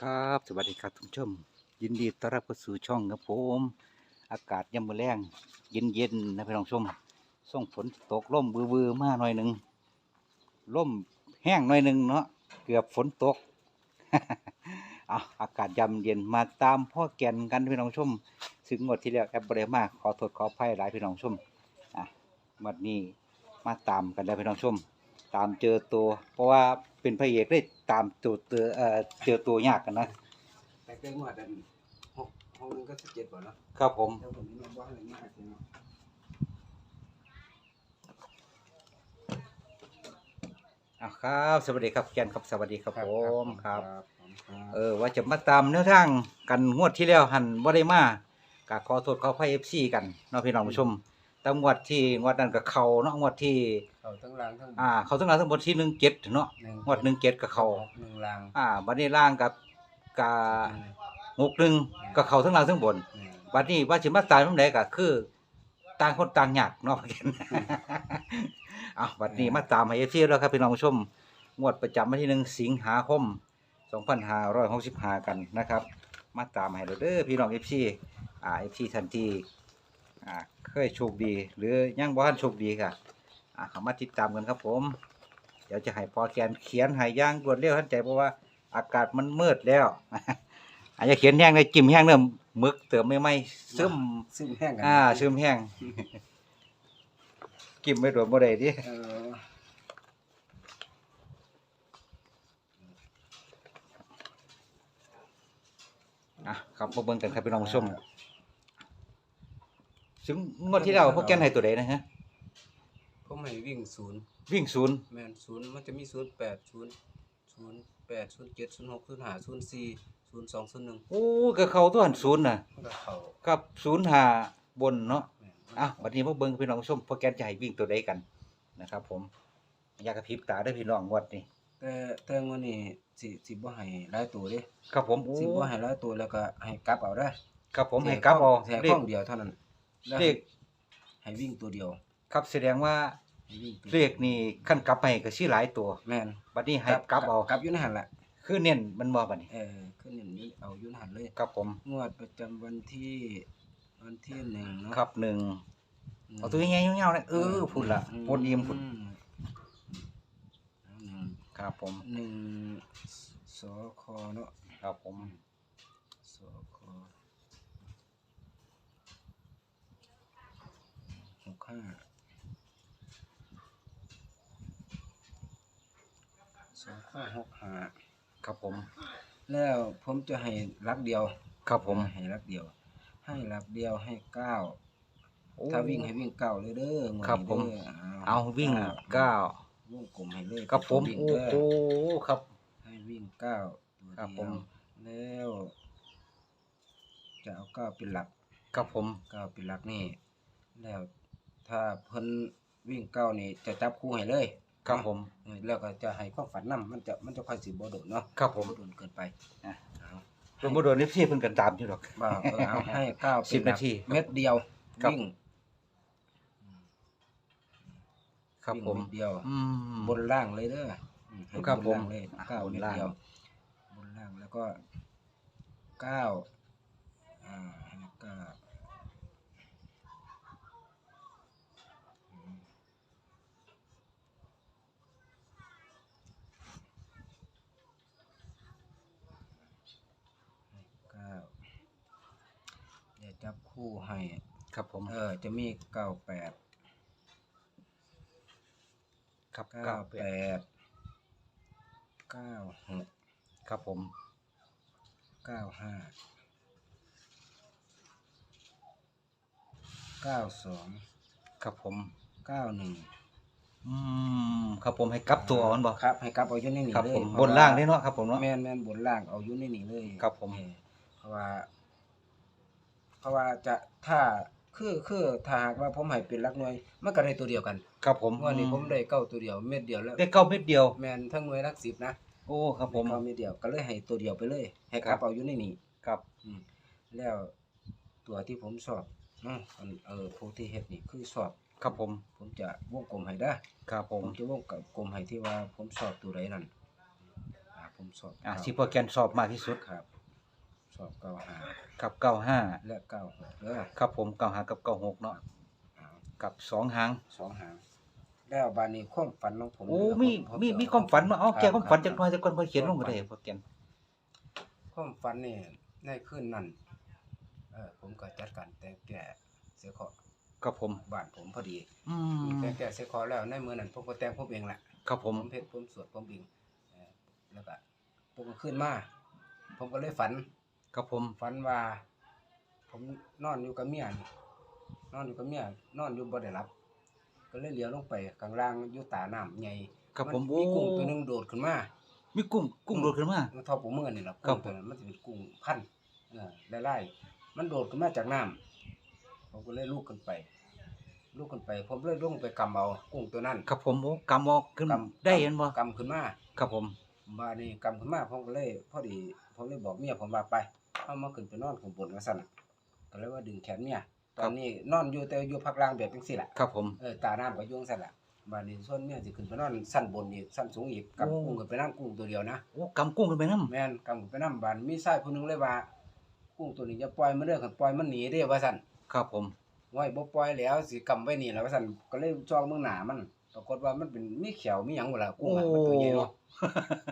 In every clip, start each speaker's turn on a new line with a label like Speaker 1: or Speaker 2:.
Speaker 1: ครับสวัสดีครับทุกผู้ชม ยินดีต้อนรับเข้าสู่ช่องครับผมอากาศยามมื้อแรงเย็นเย็นๆนะพี่น้องชมส่งฝนตกล่มบือๆมาหน่อยหนึ่งล่มแห้งหน่อยหนึ่งเนาะเกือบฝนตก เอาอากาศยามเย็นมาตามพ่อแก่นกันพี่น้องชมซึ่งงวดที่แล้วแอปบรมาขอโทษขออภัยหลายพี่น้องชมอะงวดนี้มาตามกันแล้วพี่น้องชม ตามเจอตัว เพราะว่าเป็นพระเอกได้ตามตัวเจอเอ่อเจอตัวยากกันนะ
Speaker 2: แต่เกินหมดอันหกห้องนึงก็สิบเจ็ดบ่เนาะ
Speaker 1: ครับผม
Speaker 2: แล้วผมนี่มันว่าอะไรมากเลยเนาะ
Speaker 1: อะครับ สวัสดีครับแกนครับสวัสดีครับผมครับ
Speaker 2: ผมครับ
Speaker 1: เออว่าจะมาตามแนวทางกันงวดที่แล้วหันว่าได้มากะขอโทษขออภัยเอฟซีกันเนาะพี่น้องผู้ชม แต่งวดที่งวดนั้นกับเขาเนาะงวดที่
Speaker 2: เขาทั้งล่างทั้ง
Speaker 1: อ่า เขาทั้งหลายทั้งหมดที่หนึ่งเจ็ดเนาะงวดหนึ่งเจ็ดกับเขา
Speaker 2: หนึ่งล่าง
Speaker 1: อ่าบัดนี้ล่างกับกาหกหนึ่งกับเขาทั้งหลายทั้งบน
Speaker 2: หนึ่ง
Speaker 1: บัดนี้ว่าสิมาตายมันไดก็คือ ต่างคนต่างยากเนาะเอาบัดนี้มาตามให้เอฟซีแล้วครับพี่น้องผู้ชมงวดประจำวันที่หนึ่งสิงหาคม2565กันนะครับ มาตามให้เราเด้อพี่น้องเอฟซีอ่าเอฟซีทันที อ่าเคยโชคดี หรือยังบ่ทันโชคดีค่ะอ่าเข้ามาติดตามกันครับผม เดี๋ยวจะให้พอแกนเขียนให้อย่างรวดเร็วทันใจเพราะว่าอากาศมันมืดแล้ว อาจจะเขียนแห้งเลยจิ้มแห้งเริ่มมึกเติมไม่ไหมซึม
Speaker 2: ซึมแห้งกัน
Speaker 1: อ่าซึมแห้งกิมไม่โดนบ่ได้ดิ
Speaker 2: เออ
Speaker 1: อะครับมาเบิ่งกันครับพี่น้องผู้ชม ซึ่งงวดที่แล้วพวกแกนให้ตัวใดนะฮะ
Speaker 2: ผมให้วิ่งศูนย์
Speaker 1: วิ่งศูนย์
Speaker 2: แมนศูนย์มันจะมีศูนย์แปดศูนย์ศูนย์แปดศูนย์เจ็ดศูนย์หกศูนย์ห้าศูนย์สี่ศูนย์สองศูนย์หนึ่ง
Speaker 1: โอ้ก็เข้าตัวหันศูนย์น่ะ
Speaker 2: มันก็เขา
Speaker 1: กับศูนย์หาบนเนาะ
Speaker 2: แม่น
Speaker 1: อะบัดนี้มาเบิ่งพี่น้องผู้ชมพวกแกนจะให้วิ่งตัวใดกันนะครับ ผมอยากกระพริบตาได้อพี่น้องงวดนี้
Speaker 2: แต่แต่งวันนี้สิสิบ่ให้หลายตัวเด้
Speaker 1: ครับผมโอ้
Speaker 2: สิบ่ให้หลายตัวแล้วก็ให้กลับเอาได้อ
Speaker 1: ครับผมให้กลับเอา
Speaker 2: แค่
Speaker 1: เล
Speaker 2: ข้
Speaker 1: ข
Speaker 2: องเดียวเท่านั้น แล้ว
Speaker 1: เลข
Speaker 2: ให้วิ่งตัวเดียว
Speaker 1: ครับแสดงว่า
Speaker 2: ให้วิ่งตัว
Speaker 1: เลขนี่ขั้นกลับไปก็สิหลายตัว
Speaker 2: แม่น
Speaker 1: บัดนี้ให้กลับเอา
Speaker 2: กลับอยู่ในหันละ
Speaker 1: คือเน้นมันบ่บัดนี้
Speaker 2: เออขึ้นอย่างนี้เอาอยู่ในหันเลย
Speaker 1: ครับผม
Speaker 2: งวดประจำวันที่วันที่หนึ่งเนาะ
Speaker 1: ครับหนึ่ง
Speaker 2: หนึ่ง
Speaker 1: เอาตัวใหญ่ๆยาวๆนะเออพุ่นละปนอิ่มพุ่น
Speaker 2: เอาหนึ่ง
Speaker 1: ครับผม
Speaker 2: หนึ่งสอคอเนาะ
Speaker 1: ครับผม
Speaker 2: สอคอ หกห้าสองห้าหกห้า
Speaker 1: ครับผม
Speaker 2: แล้วผมจะให้รักเดียว
Speaker 1: ครับผม
Speaker 2: ให้รักเดียว ให้รักเดียวให้เก้า
Speaker 1: โอ้
Speaker 2: ถ้าวิ่งให้วิ่งเก้าเลยเด้องวด
Speaker 1: ครับ
Speaker 2: นี้
Speaker 1: ผม
Speaker 2: เด้อ
Speaker 1: เอาวิ่งเก้าว
Speaker 2: งกลมให้เลย
Speaker 1: ครับผม
Speaker 2: วิ่ง
Speaker 1: โอ้
Speaker 2: เด้อ
Speaker 1: โหครับ
Speaker 2: ให้วิ่งเก้าตัว
Speaker 1: ครับ
Speaker 2: เดี
Speaker 1: ผ
Speaker 2: ยว
Speaker 1: ม
Speaker 2: แล้ว จะเอาเก้าเป็นหลัก
Speaker 1: ครับผม
Speaker 2: เก้าเป็นหลักนี่ แล้ว ถ้าเพิ่นวิ่งเก้านี่จะจับคู่ให้เลย
Speaker 1: ครับผม
Speaker 2: เออแล้วก็จะให้ความฝันนํมันจะมันจะค่อยสิบ่โดดเนาะ
Speaker 1: ครับผม
Speaker 2: บ่โดดเกินไป
Speaker 1: อะ
Speaker 2: เอา
Speaker 1: รวมบ่โดนนี่พี่เพิ่นกันตามอยู่ดอก
Speaker 2: บ่าเออเอาให้เก้าเป็
Speaker 1: สิบ
Speaker 2: หลัก
Speaker 1: นาที
Speaker 2: เม็ดเดียว
Speaker 1: ครับ
Speaker 2: วิ่ง
Speaker 1: ครับ
Speaker 2: วิ่ง
Speaker 1: ผม
Speaker 2: เม็ดเดียว
Speaker 1: อืม
Speaker 2: บนล่างเลยเด้ออืมให้
Speaker 1: ครับ
Speaker 2: บนล่าง
Speaker 1: ผม
Speaker 2: เลย
Speaker 1: อะ
Speaker 2: เก้า
Speaker 1: บน
Speaker 2: เม็ด
Speaker 1: ล่าง
Speaker 2: เดียว บนล่างแล้วก็เก้าอ่าให้เก้าอืมให้เก้าเดี๋ยว จับคู่ให้
Speaker 1: ครับผม
Speaker 2: เออ จะมีเก้าแปด
Speaker 1: ครับ
Speaker 2: เก้า
Speaker 1: เก้า
Speaker 2: แปดเก้าหก
Speaker 1: ครับผม
Speaker 2: เก้าห้าเก้าสอง
Speaker 1: ครับผม
Speaker 2: เก้าหนึ่ง
Speaker 1: อืม ครับผมให้กลับตัวเอามันบ่
Speaker 2: ครับ ให้กลับเอาอยู่ในนี่
Speaker 1: ครับ
Speaker 2: เลย
Speaker 1: ผม
Speaker 2: เพ
Speaker 1: บ
Speaker 2: ระ
Speaker 1: น
Speaker 2: ว่
Speaker 1: ล่างนี่เนาะครับผมเนาะ
Speaker 2: แม่นแม่นบนล่างเอาอยู่ในนี่เลย
Speaker 1: ครับผม
Speaker 2: เออเพราะว่า เพราะว่าจะถ้าคือคือถ้าหากว่าผมให้เป็นหลักหน่วยมันก็ได้ตัวเดียวกัน
Speaker 1: ครับผม
Speaker 2: วันนี้ผมได้เก้าตัวเดียวเม็ดเดียวแล้ว
Speaker 1: ได้เก้าเม็ดเดียว
Speaker 2: แม่นทั้งหน่วยหลักสิบนะ
Speaker 1: โอ้ครับผม
Speaker 2: ได้เก้าเม็ดเดียวก็เลยให้ตัวเดียวไปเลย ให้กลับเอาอยู่ในนี่
Speaker 1: ครับ
Speaker 2: อืมแล้วตัวที่ผมสอบเนาะอันเออผู้ที่เฮ็ดนี่คือสอบ
Speaker 1: ครับผม
Speaker 2: ผมจะวงกลมให้ได้อ
Speaker 1: ครับผ
Speaker 2: ผมมจะวงกลมให้ที่ว่าผมสอบตัวใดนั่นอ่าผมผมสอบ
Speaker 1: อ่า
Speaker 2: เก้า
Speaker 1: ที่โปรแกรมสอบมากที่สุด
Speaker 2: ครับ สอบเก้าหา
Speaker 1: กับเก้าห้า
Speaker 2: และเก้าหกเด้อ
Speaker 1: ครับผมเก้าห้ากับเก้าหกเนาะ
Speaker 2: เอา
Speaker 1: กับสองหาง
Speaker 2: สองหางแล้วบานนี้ความฝันของผม
Speaker 1: โอ้
Speaker 2: เนี่ย
Speaker 1: มี
Speaker 2: ผผ
Speaker 1: มี
Speaker 2: จะ
Speaker 1: มีความฝันมาเอาแก
Speaker 2: รับ
Speaker 1: ความฝัน
Speaker 2: รับ
Speaker 1: จักหน่อยจักคนพอเขียนลงก็ได้
Speaker 2: ความฝัน
Speaker 1: โปรแกรม
Speaker 2: ความฝันนี่ในคืนนั้นเออผมก็จัดการแต่งแก่เสียเคราะห์
Speaker 1: ครับผม
Speaker 2: บ้านผมพอดี
Speaker 1: อืม
Speaker 2: แต่งแก่เสียเคราะห์แล้วในมื้อนั้นผมก็แต่งผมเองแหละ
Speaker 1: ครับผม
Speaker 2: ผมเพชรผมสวดผมบิงเอ่อแล้วก็ผมก็ขึ้นมาผมก็เลยฝัน
Speaker 1: ครับผม
Speaker 2: ฝันว่า ผมนอนอยู่กับเมียนี่นอนอยู่กับเมียนอนอยู่บ่ได้หลับ ก็เลยเลี้ยวลงไปข้างล่างอยู่ตาน้ำใหญ่
Speaker 1: ครับผม
Speaker 2: น
Speaker 1: โอ้
Speaker 2: มีกุ้งตัวหนึงโดดขึ้นมา
Speaker 1: มีกุ้งกุ้งโดดขึ้นมา
Speaker 2: มันเทอปูมือนี่แหละ
Speaker 1: ครั
Speaker 2: กุ้
Speaker 1: บ
Speaker 2: งตัวนั้นมันจะเป็นกุ้งพันธุ์เออไล่ๆมันโดดขึ้นมาจากน้ำผมก็เลยลูกขึ้นไป ลูกขึ้นไป ผมเลยลงไปกำเอากุ้งตัวนั้น
Speaker 1: ครับผมโอ้กำออกขึ้น
Speaker 2: กำ
Speaker 1: ได้เห็นบ่
Speaker 2: กำขึ้นมา
Speaker 1: ครับผม
Speaker 2: มานี่กำขึ้นมาผมก็เลย พอดี ผมเลยบอกเมียผมว่าไป เอามาขึ้นไปนอนข้างบนว่าซั่นก็เลยว่าดึงแขนเมียตอนนี้นอนอยู่แต่อยู่พักล่างแบบจังซี่ล่ะ
Speaker 1: ครับผม
Speaker 2: เออตาน้ำก็อยุ่จั่งซั่นล่ะบาดนี้ส่วนเมียสิขึ้นไปนอนสั้นบนอีกสั้นสูงอีกกับ
Speaker 1: โอ้
Speaker 2: กุ้งก็ไปนั่งกุ้งตัวเดียวนะ
Speaker 1: โอ้กำกุ้งขึ้นไปนำ
Speaker 2: แม่นกำขึ้นไปนำบานมีชายผู้หนึงเลยว่า กุ้งตัวนี้อย่าปล่อยมันเด้อคันปล่อยมันหนีเด้อว่าซั่น
Speaker 1: ครับผม
Speaker 2: ไว้บ่ปล่อยแล้วสิกำไว้นี่แล้วว่าซั่นก็เลยจ้องเบิ่งหน้ามันปรากฏว่ามันเป็นมีเขียวมีหยังบ่ล่ะกุ้งอะมันตัวใหญ่เนาะ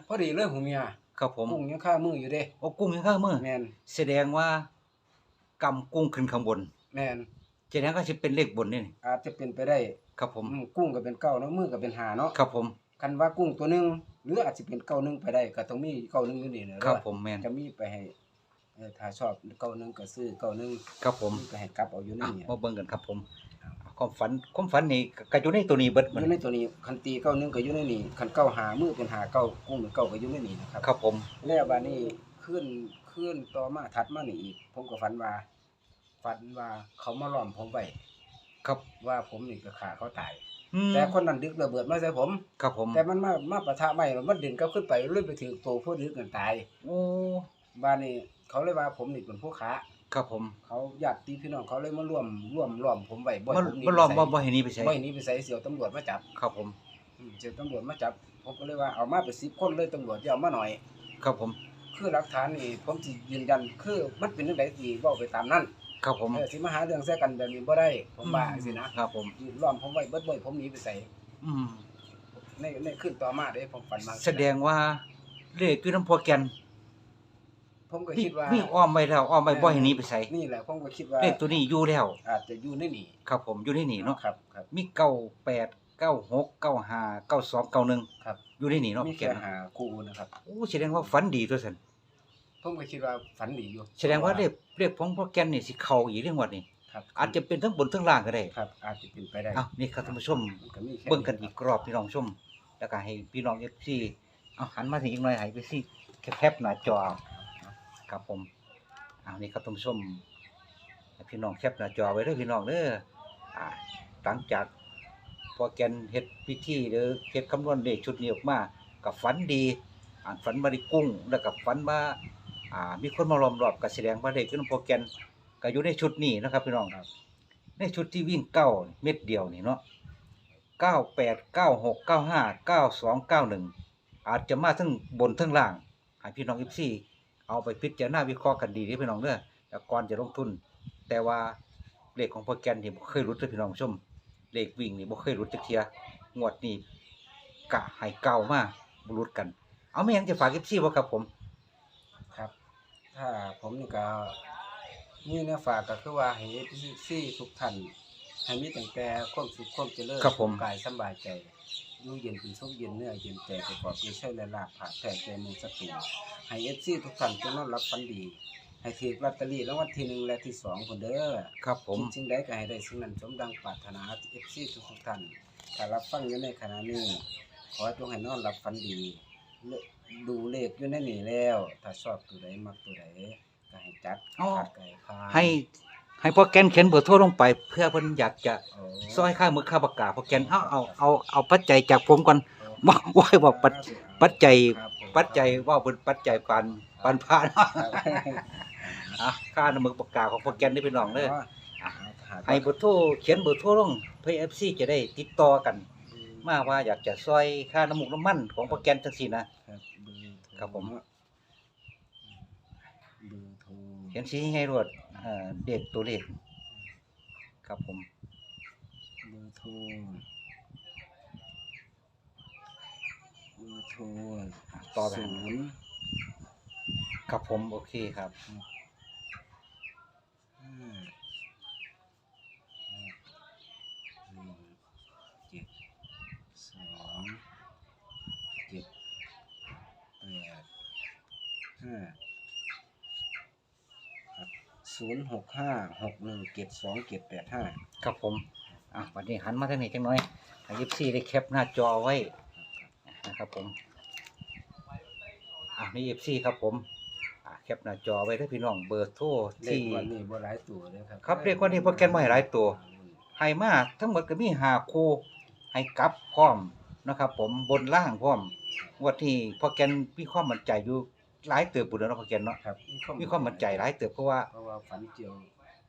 Speaker 2: พอดีเลยหูเมีย
Speaker 1: ครับผม
Speaker 2: กุ้งยังคามืออยู่เด้
Speaker 1: โอ้กุ้งยังข้างมือ
Speaker 2: แม่น
Speaker 1: แสดงว่ากำกุ้งขึ้นข้างบน
Speaker 2: แม่น
Speaker 1: แสดงว่าสิเป็นเลขบนนี่นี่
Speaker 2: อาจจะเป็นไปได้
Speaker 1: ครับผม
Speaker 2: อืมกุ้งก็เป็นเก้าเนาะมือก็เป็นหาเนาะ
Speaker 1: ครับผม
Speaker 2: คันว่ากุ้งตัวหนึงหรืออาจสิเป็นเก้าหนึงไปได้ก็ต้องมีเก้าหนึงอยู่นี่เนาะ
Speaker 1: ครับผมแม่น
Speaker 2: จะมีไปให้เอ่อถ้าชอบเก้าหนึงก็ซื้อเก้าหนึง
Speaker 1: ครับผม
Speaker 2: มีไปให้กลับเอาอยู่ใน
Speaker 1: อะ
Speaker 2: นี่
Speaker 1: มาเบิ่งกันครับผม ความฝันความฝันนี่ก็อยู่ในตัวนี้เบิด
Speaker 2: อ
Speaker 1: มัน
Speaker 2: ยู่ในตัวนี้คันตีเก้าหนึงก็อยู่ในนี่คันเก้าหามือเป็นหาเก้ากุ้งเป็นเก้าก็อยู่ในนี่นะครับ
Speaker 1: ครับผม
Speaker 2: แล้วบัดนี้ขึ้นขึ้นต่อมาถัดมานี่อีก ผมก็ฝันว่าฝันว่าเขามาล้อมผมไว้
Speaker 1: ครับ
Speaker 2: ว่าผมนี่ก็ฆ่าเขาตาย
Speaker 1: อืม
Speaker 2: แต่คนนั้นดึกระเบิดมาใส่ผม
Speaker 1: ครับผม
Speaker 2: แต่มันมามาปะทะไม่มันดึงกลับขึ้นไปเลื่อนไปถึงตัวผู้ดึกกันตาย
Speaker 1: โอ้
Speaker 2: บ้านนี้เขาเลยว่าผมนี่เป็นผู้ค้า
Speaker 1: ครับผม
Speaker 2: เขาญาติพี่น้องเขาเลยมาร่วมร่วมล้อมผมไว้บ่
Speaker 1: บ่
Speaker 2: ให้ผมหนี
Speaker 1: บ่ลอม
Speaker 2: ไป
Speaker 1: บ่
Speaker 2: ไส
Speaker 1: บ่ให้หนี้ไปใช้
Speaker 2: บ่ให้หนี้ไปใส่เสียวตำรวจมาจับ
Speaker 1: ครับผม
Speaker 2: อืมเสียวตำรวจมาจับผมก็เลยว่าเอามาไป10คนเลยตำรวจอย่าเอามาหน่อย
Speaker 1: ครับผม
Speaker 2: คือหลักฐานนี่ผมสิยืนยันคือมันเป็นจังไดสิเว้าไปตามนั้น
Speaker 1: ครับผม
Speaker 2: เออสิมาหาเรื่องแซะกันแบบนี้บ่ได้ผมว่าจังซี่นะครับ
Speaker 1: ผม
Speaker 2: ยืนล้อมผมไว้เบิดบ่ให้ผมหนีไปใส่
Speaker 1: อืม
Speaker 2: ในในขึ้นต่อมาเด้ผมฝันมา
Speaker 1: แสดงว่าเลขคือน้ำพอแกน
Speaker 2: ผมก็
Speaker 1: มี
Speaker 2: คิดว่า
Speaker 1: มีอ้อมไว้แล้วอ้อมไว้บ่ให้หนี้ไปใช้
Speaker 2: นี่แหละผมก็คิดว่า
Speaker 1: เลขตัวนี้อยู่แล้ว
Speaker 2: อาจจะอยู่ในนี่
Speaker 1: ครับผมอยู่ในนี่เนาะ
Speaker 2: ครับครับ
Speaker 1: มีเก้าแปดเก้าหกเก้าห้าเก้าสองเก้าหนึ่ง
Speaker 2: ครับ
Speaker 1: อยู่ในนี่เนาะ
Speaker 2: มี
Speaker 1: แก
Speaker 2: แค่
Speaker 1: น
Speaker 2: หาคู่นะครับ
Speaker 1: โอ้แสดงว่าฝันดีตัวสัน
Speaker 2: ผมก็คิดว่าฝันดีอยู่
Speaker 1: แสดงว่าเลขเลขของพอแกนนี่สิเข้าอีกเรื่องวัดนี่
Speaker 2: ครับ
Speaker 1: อาจจะเป็นทั้งบนทั้งล่างก็ได้
Speaker 2: ครับ อาจจะเป็นไปได้
Speaker 1: เอานี่ครับท่านผู้ชม
Speaker 2: มันก็มีแค่
Speaker 1: เบิ่งกันอีกรอบพี่น้องชม แล้วก็ให้พี่น้องเอฟซีเอาหันมาถึงอีกหน่อยให้พี่ซีแคปหน้าจอ ครับผมเอานี่ครับท่านผู้ชมให้พี่น้องแคปหน้าจอไว้เด้อพี่น้องเด้ออ่าหลังจากพอแกนเฮ็ดพิธีหรือเฮ็ดคำนวณเลขชุดนี้ออกมากับฝันดีอ่านฝันมาได้กุ้งแล้วกับฝันว่าอ่ามีคนมาล้อมรอบก็แสดงว่าเลขคือพอแกนก็อยู่ในชุดนี้นะครับพี่น้องครับ ในชุดที่วิ่งเก้าเม็ดเดียวนี่เนาะเก้าแปดเก้าหกเก้าห้าเก้าสองเก้าหนึ่งอาจจะมาทั้งบนทั้งล่างให้พี่น้องอิฟซี เอาไปพิจารณาวิเคราะห์กันดีที่พี่น้องเด้อแต่ก่อนจะลงทุน แต่ว่าเลขของโปรแกรมนี่บ่เคยรุดเลยพี่น้องชมเลขวิ่งนี่บ่เคยรุดจักเทียงวดนี้กะให้เก่ามาบ่รุดกัน เอาไม่ยังจะฝากอิฟซีบ่ครับผม
Speaker 2: ครับ ถ้าผมนี่ก็มีเนื้อฝากก็คือว่าให้ซี่ทุกท่านให้มีตั้งแต่ความสุขความเจริญ
Speaker 1: ครับผม
Speaker 2: กายสำบายใจ อยู่เย็นเป็นสุขเย็นเนื้อเย็นใจประกอบด้วยใช้และลาภผ่าแผ่ใจมือสติให้เอฟซีทุกท่านจงนอนรับฝันดี ให้ถือลอตเตอรี่รางวัลที่หนึ่งและที่สองคนเด้อ
Speaker 1: ครับผม
Speaker 2: คิดสิ่งใดก็ให้ได้สิ่งนั้นสมดังปรารถนาเอฟซีทุกๆท่านถ้ารับฟังอยู่ในขณะนี้ ขอจงให้นอนรับฝันดีเลดูเลขอยู่ในนี้แล้ว ถ้าชอบตัวใดมักตัวใดก็ให้จัด
Speaker 1: อ๋อ
Speaker 2: ขัดไก่พาน
Speaker 1: ให้ ให้โปรแกรมเขียนเบอร์โทรลงไป เพื่อเพิ่นอยากจะ
Speaker 2: โอ้
Speaker 1: ซอยค่ามือค่าปากกาโปรแกรมเอาเอาเอาเอาปัจจัยจากผมก่อนว่าว่าให้บอกปัจปัจจัย
Speaker 2: ครับผม
Speaker 1: ปัจจัยว่าเป็นปัจจัยปันปันพาน
Speaker 2: ครับ
Speaker 1: อะค่าน้ำมือปากกาของโปรแกรมนี่พี่น้องเด้อ
Speaker 2: อ๋อ
Speaker 1: อะ
Speaker 2: หา
Speaker 1: ให้เบอร์โทรเขียนเบอร์โทรลงเพื่อ FC จะได้ติดต่อกัน มาว่าอยากจะซอยค่าน้ำมูกน้ำมันของโปรแกรมจังซี่นะครับ
Speaker 2: เบอร์โทร
Speaker 1: ครับผม
Speaker 2: เบอร์โทร
Speaker 1: เขียนสีให้ไงรวด เอ่อเด็กตัวเลขครับผม
Speaker 2: เบอร์โทรเบอร์โทร
Speaker 1: ต่อไป
Speaker 2: ศูนย์
Speaker 1: ครับผมโอเคครับ
Speaker 2: ห้าหกหนึ่งเจ็ดสองเจ็ดแปดห้าครับ ศูนย์หกห้าหกหนึ่งเจ็ดสองเจ็ดแปดห้า
Speaker 1: ครับผมอะวันนี้หันมาทางนี้จังหน่อยให้ยิปซี่ได้แคปหน้าจอไว้นะครับผมอะนี่ยิปซี่ครับผมอะแคปหน้าจอไว้ถ้าพี่น้องเบอร์โทร
Speaker 2: เลข
Speaker 1: ที่
Speaker 2: วันนี้บ่หลายตัวเลยครับ
Speaker 1: ครับเลขวันนี้โปรแกรมบ่ให้หลายตัวให้มาทั้งหมดก็มีหาคู่ให้กลับพร้อมนะครับ ผมบนล่างพร้อมงวันที่พอแกนมีความมั่นใจอยู่ หลายเติบปุ่นแล้วเนาะพอแกนเนาะ
Speaker 2: ครับ
Speaker 1: มีความมั่นใจหลายเติบเพราะว่า
Speaker 2: เพราะว่าฝันเจียว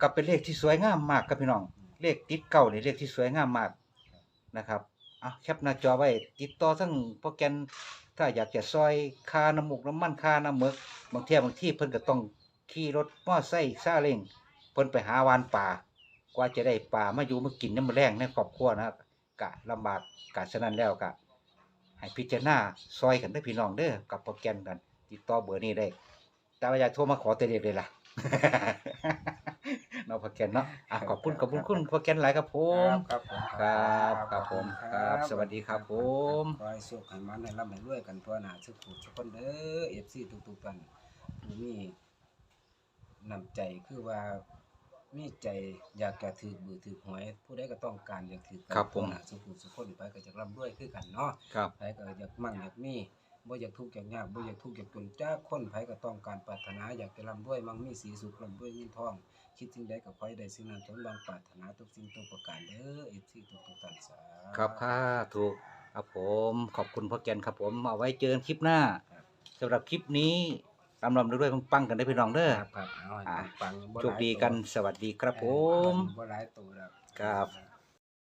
Speaker 1: ก็เป็นเลขที่สวยงามมากครับพี่น้อง เลขติดเก่านี่เลขที่สวยงามมากนะครับเอาแคปหน้าจอไว้ติดต่อทั้งโปรแกรมถ้าอยากจะซอยค่าน้ำมูกน้ำมันค่าน้ำหมึกบางเที่ยบางที่เพิ่นก็ต้องขี่รถมอไซค์ซาเล้งเพิ่นไปหาวานป่ากว่าจะได้ปลามาอยู่มากินน้ำมะแรงในครอบครัวนะครับกะลำบากกะฉะนั้นแล้วกะให้พิจารณาซอยกันเด้อพี่น้องเด้อกับโปรแกรมกัน ติดต่อเบอร์นี้ได้ แต่ว่าอย่าโทรมาขอเตเลขเลยล่ะ เนาะโปรแกรมเนาะอะขอบคุณขอบคุณคุณโปรแกรมหลายครับผม
Speaker 2: ครับผม
Speaker 1: ครับครับผมครับสวัสดีครับผม
Speaker 2: ขอให้สุขให้มันให้ร่ำให้รวยกันทั่วหน้าทุกผู้ทุกคนเด้อ FC ทุกๆท่านผู้มีน้ำใจคือว่ามีใจอยากจะถือบือถือหวย ผู้ใดก็ต้องการอยากถือกั
Speaker 1: ครับผม
Speaker 2: ทั่วหน้าทุกผู้ทุกคนไปก็จะร่ำรวยคือกันเนาะ
Speaker 1: ครับ
Speaker 2: ไผก็อยากมั่งอยากมี บ่อยากทุกข์อยากยากบ่อยากทุกข์อยากจนจ้าคนไผก็ต้องการปรารถนาอยากจะร่ำรวยมั่งมีสีสุขร่ำรวยเงินทอง คิดสิ่งใดก็ขอให้ได้สิ่งนั้นสมดังปรารถนาทุกสิ่งทุกประการเด้อ FC ทุกๆท่านสาธุ
Speaker 1: ครับค่ะถูกครับผมขอบคุณพ่อแกนครับผมเอาไว้เจอกันคลิปหน้าสำหรับคลิปนี้ตามลำด้วยปังๆกันได้อพี่น้องเด้อ
Speaker 2: ครับครับเอาให้
Speaker 1: อ่า
Speaker 2: ปังๆบ่หลาย
Speaker 1: โชคดีกันสวัสดีครับผม
Speaker 2: บ่หลายตัวแล้ว
Speaker 1: ครับ